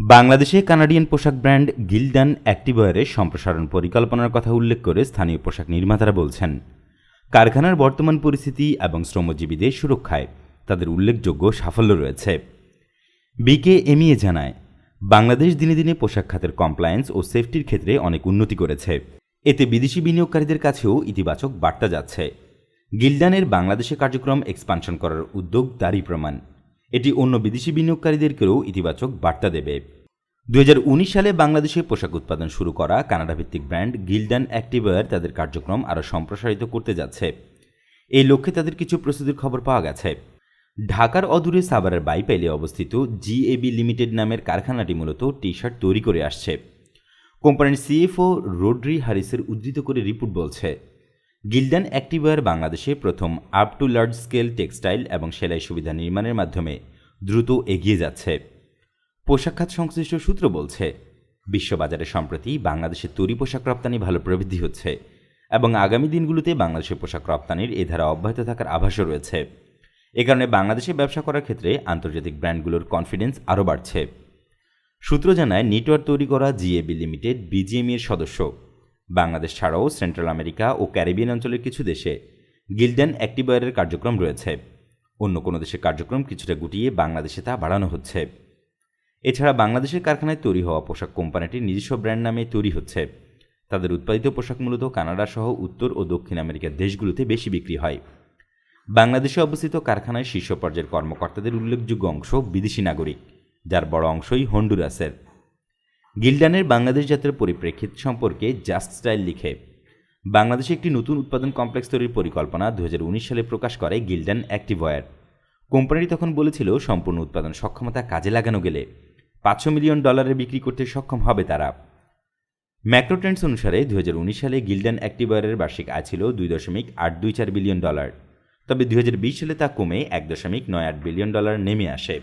বাংলাদেশে কানাডিয়ান পোশাক ব্র্যান্ড গিলডান অ্যাক্টিভয়ারের সম্প্রসারণ পরিকল্পনার কথা উল্লেখ করে স্থানীয় পোশাক নির্মাতারা বলছেন, কারখানার বর্তমান পরিস্থিতি এবং শ্রমজীবীদের সুরক্ষায় তাদের উল্লেখযোগ্য সাফল্য রয়েছে। বিকে এমইএ জানায়, বাংলাদেশ দিনে দিনে পোশাক খাতের কমপ্লায়েন্স ও সেফটির ক্ষেত্রে অনেক উন্নতি করেছে। এতে বিদেশি বিনিয়োগকারীদের কাছেও ইতিবাচক বার্তা যাচ্ছে। গিল্ডানের বাংলাদেশে কার্যক্রম এক্সপানশন করার উদ্যোগ তারই প্রমাণ। এটি অন্য বিদেশি বিনিয়োগকারীদেরকেও ইতিবাচক বার্তা দেবে। দুই হাজার উনিশ সালে বাংলাদেশে পোশাক উৎপাদন শুরু করা কানাডা ভিত্তিক ব্র্যান্ড গিল্ডান অ্যাক্টিভয়ার তাদের কার্যক্রম আরও সম্প্রসারিত করতে যাচ্ছে। এই লক্ষ্যে তাদের কিছু প্রস্তুতির খবর পাওয়া গেছে। ঢাকার অদূরে সাভারের বাইপাইলে অবস্থিত জিএবি লিমিটেড নামের কারখানাটি মূলত টি শার্ট তৈরি করে আসছে। কোম্পানির সিএফও রোড্রি হারিসের উদ্ধৃত করে রিপোর্ট বলছে গিল্ডান অ্যাক্টিভয়ার বাংলাদেশে প্রথম up to large scale textile এবং সেলাই সুবিধা নির্মাণের মাধ্যমে দ্রুত এগিয়ে যাচ্ছে। পোশাক খাত সংশ্লিষ্ট সূত্র বলছে, বিশ্ববাজারে সম্প্রতি বাংলাদেশের তৈরি পোশাক রপ্তানি ভালো প্রবৃদ্ধি হচ্ছে এবং আগামী দিনগুলোতে বাংলাদেশের পোশাক রপ্তানির এ ধারা অব্যাহত থাকার আভাসও রয়েছে। এ কারণে বাংলাদেশে ব্যবসা করার ক্ষেত্রে আন্তর্জাতিক ব্র্যান্ডগুলোর কনফিডেন্স আরও বাড়ছে। সূত্র জানায়, নেটওয়ার্ক তৈরি করা জিএবি লিমিটেড বিজিএমই এর সদস্য। বাংলাদেশ ছাড়াও সেন্ট্রাল আমেরিকা ও ক্যারিবিয়ান অঞ্চলের কিছু দেশে গিল্ডেন অ্যাক্টিভয়ারের কার্যক্রম রয়েছে। অন্য কোনো দেশের কার্যক্রম কিছুটা গুটিয়ে বাংলাদেশে তা বাড়ানো হচ্ছে। এছাড়া বাংলাদেশের কারখানায় তৈরি হওয়া পোশাক কোম্পানিটির নিজস্ব ব্র্যান্ড নামে তৈরি হচ্ছে। তাদের উৎপাদিত পোশাক মূলত কানাডা সহ উত্তর ও দক্ষিণ আমেরিকার দেশগুলোতে বেশি বিক্রি হয়। বাংলাদেশে অবস্থিত কারখানায় শীর্ষ পর্যায়ের কর্মকর্তাদের উল্লেখযোগ্য অংশ বিদেশি নাগরিক, যার বড় অংশই হন্ডুরাসের। গিল্ডানের বাংলাদেশ যাত্রার পরিপ্রেক্ষিত সম্পর্কে জাস্ট স্টাইল লিখে, বাংলাদেশে একটি নতুন উৎপাদন কমপ্লেক্স তৈরির পরিকল্পনা দু হাজার উনিশ সালে প্রকাশ করে গিল্ডান অ্যাক্টিভয়ার কোম্পানিটি তখন বলেছিল, সম্পূর্ণ উৎপাদন সক্ষমতা কাজে লাগানো গেলে পাঁচশো মিলিয়ন ডলারে বিক্রি করতে সক্ষম হবে তারা। ম্যাক্রোট্রেন্ডস অনুসারে দু হাজার উনিশ সালে গিল্ডান অ্যাক্টিভয়ারের বার্ষিক আয় ছিল দুই দশমিক আট দুই চার বিলিয়ন ডলার। তবে দু হাজার বিশ সালে তা কমে এক দশমিক নয় আট বিলিয়ন ডলার নেমে আসে।